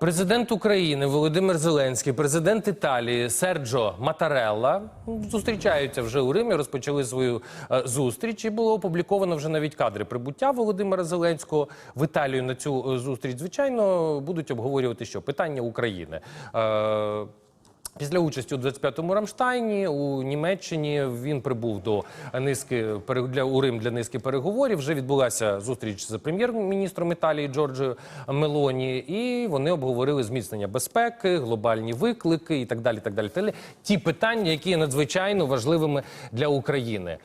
Президент України Володимир Зеленський, президент Італії Серджо Матарелла ну, зустрічаються вже у Римі. Розпочали свою е, зустріч. І було опубліковано вже навіть кадри прибуття Володимира Зеленського в Італію на цю е, зустріч. Звичайно, будуть обговорювати що питання України. Е, Після участі у 25-му Рамштайні у Німеччині він прибув до низки для у Рим для низки переговорів. Вже відбулася зустріч з прем'єр-міністром Італії Джорджо Мелоні, і вони обговорили зміцнення безпеки, глобальні виклики і так далі. Так далі, далі. Ті питання, які є надзвичайно важливими для України.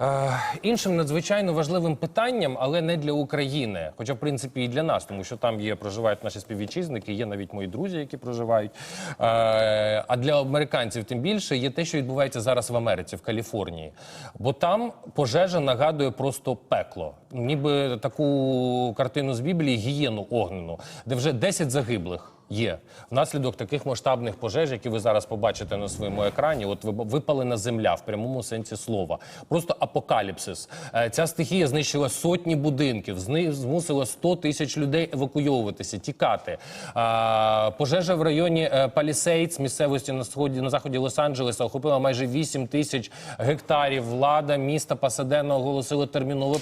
Е, іншим надзвичайно важливим питанням, але не для України, хоча в принципі і для нас, тому що там є проживають наші співвітчизники, є навіть мої друзі, які проживають. А для американців тим більше є те, що відбувається зараз в Америці, в Каліфорнії. Бо там пожежа нагадує просто пекло, ніби таку картину з Біблії гієну огнену, де вже 10 загиблих. Є внаслідок таких масштабних пожеж, які ви зараз побачите на своєму екрані. От випалена земля в прямому сенсі слова. Просто апокаліпсис. Е, Ця стихія знищила сотні будинків, змусила 100 тисяч людей евакуйовуватися, тікати. Пожежа в районі е, Палісейдс, місцевості на сході на заході Лос-Анджелеса, охопила майже 8 тисяч гектарів. Влада міста Пасадена оголосила термінове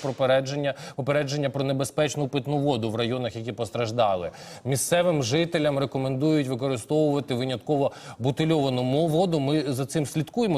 попередження, попередження про небезпечну питну воду в районах, які постраждали. Місцевим жителям рекомендують використовувати винятково бутильовану воду. Ми за цим слідкуємо.